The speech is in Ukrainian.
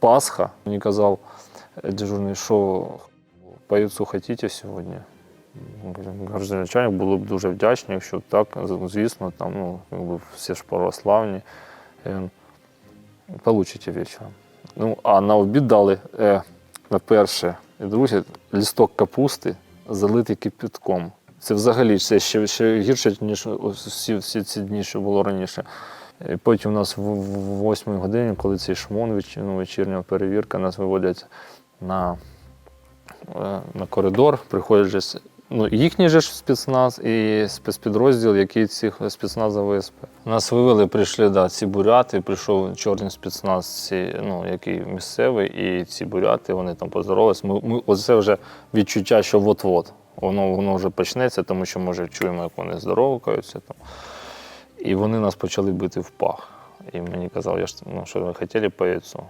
Пасха. Мені казав е, дежурний, що по яйцу хотіте сьогодні? Кажу, Начальник було б дуже вдячний, якщо так, звісно, там, ну, якби всі ж православні. Він, получите вечором. Ну, а на обід дали е, на перше і друге лісток капусти, залитий кипятком. Це взагалі це ще, ще гірше, ніж всі, всі ці дні, що було раніше. І потім у нас в, в 8 годині, коли цей шмон, ну, вечірня перевірка, нас виводять на, е, на коридор, приходять же ну, їхній же ж спецназ і спецпідрозділ, який цих спецназів ВСП. Нас вивели, прийшли да, ці буряти, прийшов чорний спецназ, ці, ну, який місцевий, і ці буряти, вони там поздоровались. Ми, ми, оце вже відчуття, що от-от. Воно, воно вже почнеться, тому що ми вже чуємо, як вони здоровкаються. І вони нас почали бити в пах. І мені казали, ну, що ви хотіли по яйцю.